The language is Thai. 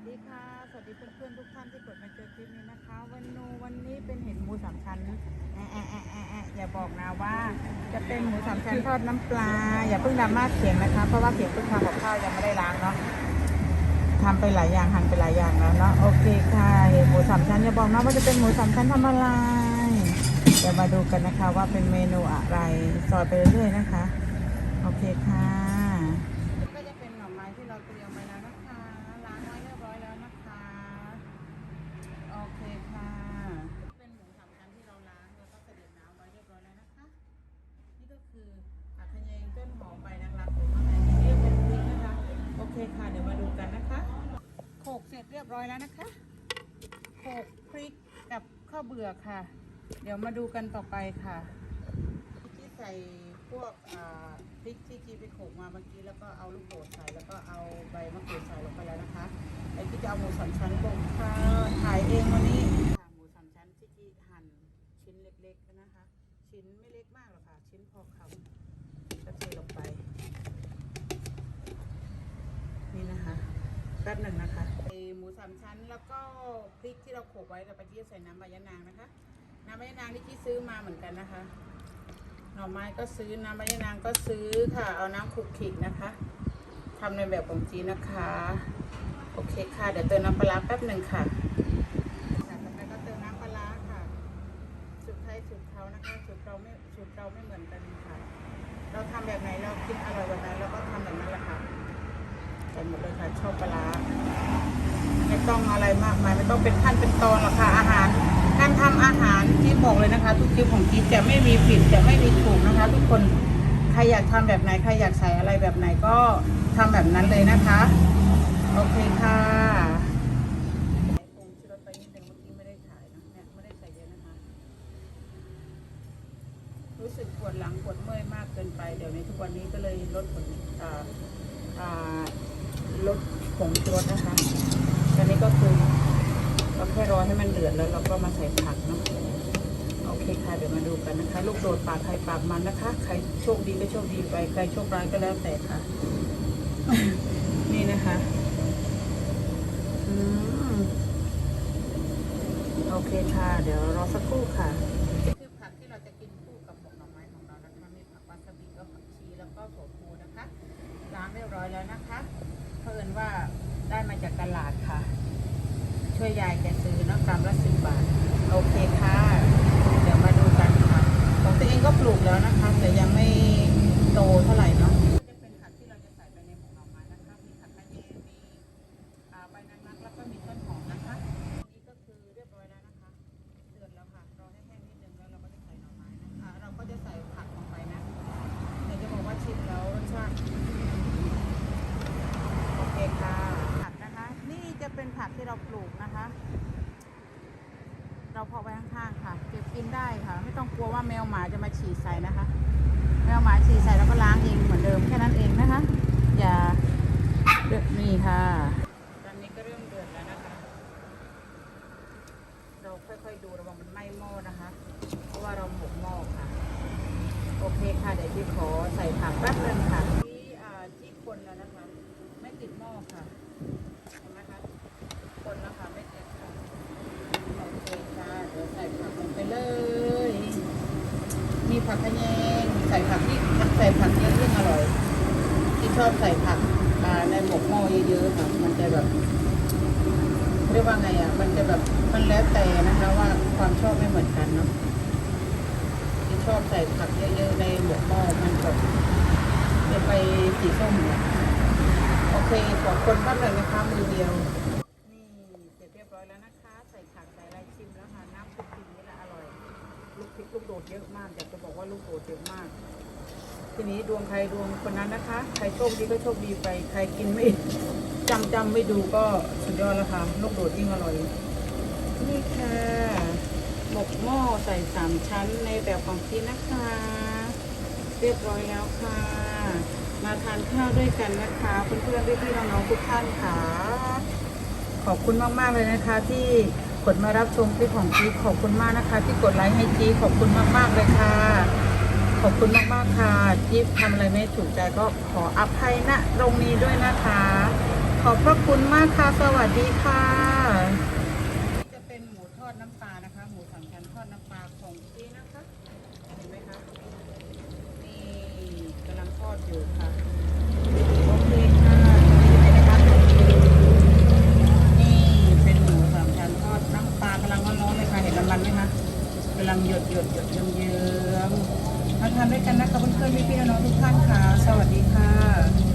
วัสดีค่ะ สวัสดีเพื่อนๆทุกท่านที่กดมาเจอคลิปนี้นะคะ วันนูวันนี้เป็นเห็ดหมูสามชั้นแอะแอะแอะแอะแอะอย่าบอกนะว่า จะเป็นหมูสามชั้นทอดน้ำปลา อย่าเพิ่งดราม่าเขียงนะคะ เพราะว่าเขียงเพิ่งทำกับข้าวยังไม่ได้ล้างเนาะทำไปหลายอย่างหั่นไปหลายอย่างแล้วเนาะโอเคค่ะเห็ดหมูสามชั้นอย่าบอกนะว่าจะเป็นหมูสามชั้นทำอะไรเดี๋ยวมาดูกันนะคะว่าเป็นเมนูอะไรซอยไปเรื่อยๆนะคะ โอเคค่ะ เรียบร้อยแล้วนะคะโขลกพริกกับข้าวเบื่อค่ะ เดี๋ยวมาดูกันต่อไปค่ะที่ใส่พวกพริกที่จีไปโขลกมาเมื่อกี้แล้วก็เอาลูกโดดใส่แล้วก็เอาใบมะกรูดใส่ลงไปแล้วนะคะไอ้ที่จะเอาหมูสามชั้นลงค่ะถ่ายเองวันนี้หมูสามชั้นที่จีหั่นชิ้นเล็กๆนะคะ ชิ้นไม่เล็กมากหรอกค่ะ ชิ้นพอคำก็เทลงไป นี่นะคะแป๊บหนึ่งนะคะ แล้วก็พริกที่เราโขลกไว้กับปะจี้ใส่น้ำใบยะนางนะคะ น้ำใบยะนางที่จี้ซื้อมาเหมือนกันนะคะ หน่อไม้ก็ซื้อน้ำใบยะนางก็ซื้อค่ะ เอาน้ำคลุกคลิกนะคะทำในแบบของจีนนะคะ โอเคค่ะ เดี๋ยวเติมน้ำปลาแป๊บหนึ่งค่ะต่อไปก็เติมน้ำปลาค่ะสูตรไทยสูตรเขานะคะสูตรเราไม่สูตรเราไม่เหมือนกันค่ะ เราทำแบบไหนเราคิดอร่อยแบบไหนเราก็ทำแบบนั้นแหละค่ะใส่หมดเลยค่ะชอบปลาร้า ไม่ต้องอะไรมากมายไม่ต้องเป็นขั้นเป็นตอนหรอกค่ะอาหาร การทำอาหารที่บอกเลยนะคะ ทุกคลิปของกิ๊จะไม่มีผิดจะไม่มีถูกนะคะ ทุกคนใครอยากทำแบบไหนใครอยากใส่อะไรแบบไหนก็ทำแบบนั้นเลยนะคะโอเคค่ะปรุงชูรสไปนิดนึงเมื่อกี้ไม่ได้ถ่ายนะเนี่ยไม่ได้ใส่เลยนะคะรู้สึกปวดหลังปวดเมื่อยมากเกินไปเดี๋ยวนี้ทุกวันนี้ก็เลยลดผลอ่าอ่าลดผงชูรสนะคะ ก็คือเราแค่รอให้มันเดือดแล้วเราก็มาใส่ผักเนาะโอเคค่ะเดี๋ยวมาดูกันนะคะ ลูกโดดปากใครปากมันนะคะ ใครโชคดีก็โชคดีไปใครโชคร้ายก็แล้วแต่ค่ะ นี่นะคะโอเคค่ะ เดี๋ยวรอสักครู่ค่ะคือผักที่เราจะกินคู่กับผงหน่อไม้ของเรานะคะมีผักวาซาบิก็ผักชีแล้วก็ถั่วพูนะคะล้างเรียบร้อยแล้วนะคะเพิ่นว่าได้มาจากตลาดค่ะ ช่วยยายแกซื้อเนอะกรัมละสิบบาท โอเคค่ะ เดี๋ยวมาดูกันค่ะของตัวเองก็ปลูกแล้วนะคะ แต่ยังไม่โตเท่าไหร่เนาะจะเป็นผักที่เราจะใส่ไปในผงหน่อไม้นะคะมีผักกระเยมีอ่าใบนางรักแล้วก็ เราก็จะใส่หน่อไม้นะคะเราก็จะใส่ผักลงไปนะเดี๋ยวจะบอกว่าชิมแล้วรสชาติโอเคค่ะผักนะคะนี่จะเป็นผักที่เราปลูกนะคะเราเพาะไว้ข้างๆค่ะ เก็บกินได้ค่ะ ไม่ต้องกลัวว่าแมวหมาจะมาฉี่ใส่นะคะ แมวหมาฉี่ใส่แล้วก็ล้างเองเหมือนเดิมแค่นั้นเองนะคะ อย่าเดือดนี่ค่ะตอนนี้ก็เริ่มเดือดแล้วนะคะ เราค่อยๆดูระวังมันไหม้หม้อนะคะ เพราะว่าเราหมกหม้อค่ะ โอเคค่ะเดี๋ยวพี่ขอใส่ผักแป๊บนึงค่ะ ที่อ่าที่คนแล้วนะคะ ไม่ติดหม้อค่ะ เห็นไหมคะ คนแล้วค่ะไม่ติดค่ะ โอเคค่ะ เดี๋ยวใส่ผักลงไปเลย มี ผักขะแยงใส่ผักที่ใส่ผักเยอะยิ่งอร่อย ที่ชอบใส่ผักในหมกหม้อเยอะๆค่ะมันจะแบบเรียกว่าไงอะ มันจะแบบมันแล้วแต่นะคะว่าความชอบไม่เหมือนกันเนาะที่ชอบใส่ผักเยอะๆในหมกหม้อมันแบบจะไปสีส้มเนี่ยโอเคขอคนบ้างเลยนะคะมือเดียว นี่เสร็จเรียบร้อยแล้วนะคะ ลูกโดดเยอะมากอยากจะบอกว่าลูกโดดเยอะมาก ทีนี้ดวงใครดวงคนนั้นนะคะ ใครโชคดีก็โชคดีไป ใครกินไม่จำจำไม่ดูก็สุดยอดแล้วค่ะลูกโดดยิ่งอร่อย นี่ค่ะหมกหม้อใส่สามชั้นในแบบของจีนนะคะ เรียบร้อยแล้วค่ะ มาทานข้าวด้วยกันนะคะเพื่อนๆพี่ๆน้องๆทุกท่านค่ะ ขอบคุณมากๆเลยนะคะที่ ดมารับชมคลิปของจีขอบคุณมากนะคะ ที่กดไลค์ให้จีขอบคุณมากๆเลยค่ะ ขอบคุณมากๆค่ะจีทำอะไรไม่ถูกใจก็ขออภัยณตรงนี้ด้วยนะคะ ขอบพระคุณมากค่ะ สวัสดีค่ะ จะเป็นหมูทอดน้ำปลานะคะ หมูสามชั้นทอดน้ำปลาของจีนะคะ เห็นไหมคะ นี่กำลังทอดอยู่ค่ะ โอเคค่ะนี่เป็นนะคะนี่เป็นหมูสามชั้นทอดน้ำปลากำลังร้อนๆเลยค่ะ เห็นน้ำมันไหมคะกำลังหยดหยดหยดเยิ้มมาทานด้วยกันนะคะเพื่อนๆพี่ๆน้องๆทุกท่านค่ะ สวัสดีค่ะ